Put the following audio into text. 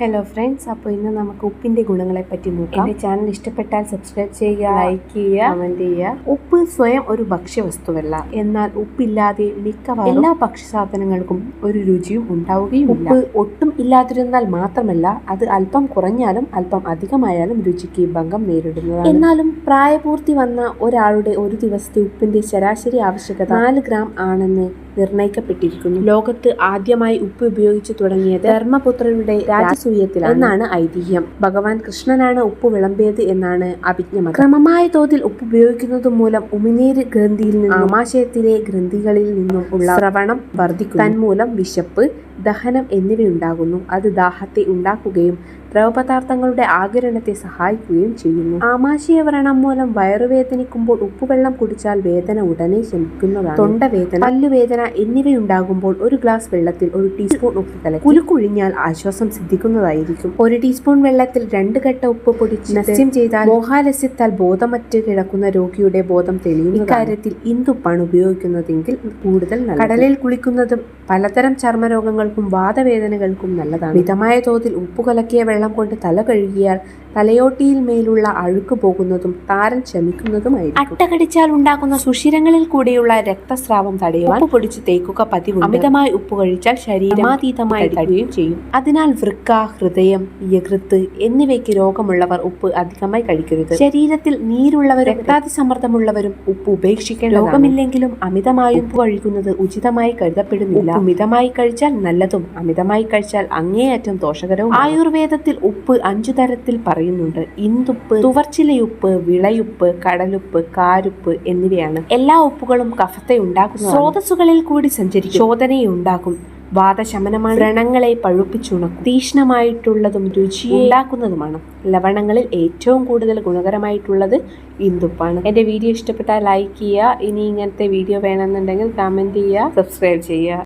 Hello friends അപ്പോൾ ഇന്ന് നമുക്ക് ഉപ്പിന്റെ ഗുണങ്ങളെ പറ്റി നോക്കാം. എന്റെ ചാനൽ ഇഷ്ടപ്പെട്ടാൽ സബ്സ്ക്രൈബ് ചെയ്യുക ലൈക്ക് ചെയ്യുക കമന്റ് ചെയ്യുക. ഉപ്പ് സ്വയം ഒരു ഭക്ഷ്യവസ്തുവല്ല. എന്നാൽ ഉപ്പില്ലാതെ മിക്കവാറും എല്ലാ ഭക്ഷ്യസാധനങ്ങൾക്കും ഒരു രുചിയും ഉണ്ടാവുകയും ഉപ്പ് ഒട്ടും ഇല്ലാതിരുന്നാൽ മാത്രമല്ല അത് അല്പം കുറഞ്ഞാലും അല്പം അധികമായാലും രുചിക്ക് ഭംഗം നേരിടുന്നതാണ്. എന്നാലും പ്രായപൂർത്തി വന്ന ഒരാളുടെ ഒരു ദിവസത്തെ ഉപ്പിന്റെ ശരാശരി ആവശ്യകത നാല് ഗ്രാം ആണെന്ന് നിർണയിക്കപ്പെട്ടിരിക്കുന്നു. ലോകത്ത് ആദ്യമായി ഉപ്പ് ഉപയോഗിച്ചു തുടങ്ങിയത് ധർമ്മപുത്രരുടെ രാജസൂയത്തിലാണ്. എന്നാണ് ഐതിഹ്യം. ഭഗവാൻ കൃഷ്ണനാണ് ഉപ്പ് വിളമ്പിയത് എന്നാണ് അഭിജ്ഞമത് ക്രമമായ തോതിൽ ഉപ്പ് ഉപയോഗിക്കുന്നത് മൂലം ഉമിനീര് ഗ്രന്ഥിയിൽ നിന്നും ആമാശയത്തിലെ ഗ്രന്ഥികളിൽ നിന്നും ഉള്ള ശ്രവണം വർദ്ധിക്കും തന്മൂലം വിശപ്പ് ദഹനം എന്നിവയുണ്ടാകുന്നു. അത് ദാഹത്തെ ഉണ്ടാക്കുകയും ദ്രവപദാർത്ഥങ്ങളുടെ ആകിരണത്തെ സഹായിക്കുകയും ചെയ്യുന്നു. ആമാശയ വ്രണം മൂലം വയറുവേദനിക്കുമ്പോൾ ഉപ്പുവെള്ളം കുടിച്ചാൽ വേദന ഉടനെ ശമിക്കുന്നതാണ്. തൊണ്ടവേദന പല്ലുവേദന എന്നിവയുണ്ടാകുമ്പോൾ ഒരു ഗ്ലാസ് വെള്ളത്തിൽ ഒരു ടീസ്പൂൺ ഉപ്പ് കലക്കി. കുലുക്കുഴിഞ്ഞാൽ ആശ്വാസം സിദ്ധിക്കുന്നതായിരിക്കും. ഒരു ടീസ്പൂൺ വെള്ളത്തിൽ രണ്ട് കെട്ട ഉപ്പ് പൊടിച്ച് നസ്യം ചെയ്താൽ മോഹാലസ്യത്താൽ ബോധമറ്റ് കിടക്കുന്ന രോഗിയുടെ ബോധം തെളിയും ഇക്കാര്യത്തിൽ ഇന്ദുപ്പാണ് ഉപയോഗിക്കുന്നതെങ്കിൽ കൂടുതൽ. കടലിൽ കുളിക്കുന്നതും പലതരം ചർമ്മരോഗങ്ങൾക്കും വാദവേദനകൾക്കും നല്ലതാണ്. മിതമായ തോതിൽ ഉപ്പ് കലക്കിയ വെള്ളം കൊണ്ട് തല കഴുകിയാൽ തലയോട്ടിയിൽ മേലുള്ള അഴുക്ക് പോകുന്നതും താരൻ ശമിക്കുന്നതുമായിരിക്കും. അട്ട കടിച്ചാൽ ഉണ്ടാകുന്ന സുഷിരങ്ങളിൽ കൂടെയുള്ള രക്തസ്രാവം തടയുവാൻ ഉപ്പ് പൊടിച്ച് തേക്കുക പതിവ് അമിതമായി ഉപ്പ് കഴിച്ചാൽ ശരീരമാതീതമായി തടയുകയും ചെയ്യും. അതിനാൽ വൃക്ക ഹൃദയം യകൃത്ത് എന്നിവയ്ക്ക് രോഗമുള്ളവർ ഉപ്പ് അധികമായി കഴിക്കരുത്. ശരീരത്തിൽ നീരുള്ളവർ നീരുള്ളവരും രക്താതിസമ്മർദ്ദമുള്ളവരും ഉപ്പ് ഉപേക്ഷിക്കേണ്ട രോഗമില്ലെങ്കിലും അമിതമായി ഉപ്പ് കഴിക്കുന്നത് ഉചിതമായി കരുതപ്പെടുന്നില്ല. മിതമായി കഴിച്ചാൽ നല്ലതും അമിതമായി കഴിച്ചാൽ അങ്ങേയറ്റം ദോഷകരവും ആയുർവേദത്തിൽ ഉപ്പ് അഞ്ചു തരത്തിൽ പറയുന്നുണ്ട്. ഇന്ദുപ്പ് തുവർച്ചിലയുപ്പ് വിളയുപ്പ് കടലുപ്പ് കാരുപ്പ് എന്നിവയാണ്. എല്ലാ ഉപ്പുകളും കഫത്തെ ഉണ്ടാക്കുന്നു സ്രോതസ്സുകളിൽ കൂടി സഞ്ചരിക്കും. ശോധനയെ ഉണ്ടാക്കും വാദശമനമാണ് വ്രണങ്ങളെ പഴുപ്പിച്ചുണക്കും. തീക്ഷ്ണമായിട്ടുള്ളതും രുചി ഉണ്ടാക്കുന്നതുമാണ്. ലവണങ്ങളിൽ ഏറ്റവും കൂടുതൽ ഗുണകരമായിട്ടുള്ളത് ഇന്ദുപ്പാണ് എന്റെ വീഡിയോ ഇഷ്ടപ്പെട്ടാൽ ലൈക്ക് ചെയ്യുക. ഇനി ഇങ്ങനത്തെ വീഡിയോ വേണമെന്നുണ്ടെങ്കിൽ കമന്റ് ചെയ്യുക. സബ്സ്ക്രൈബ് ചെയ്യുക.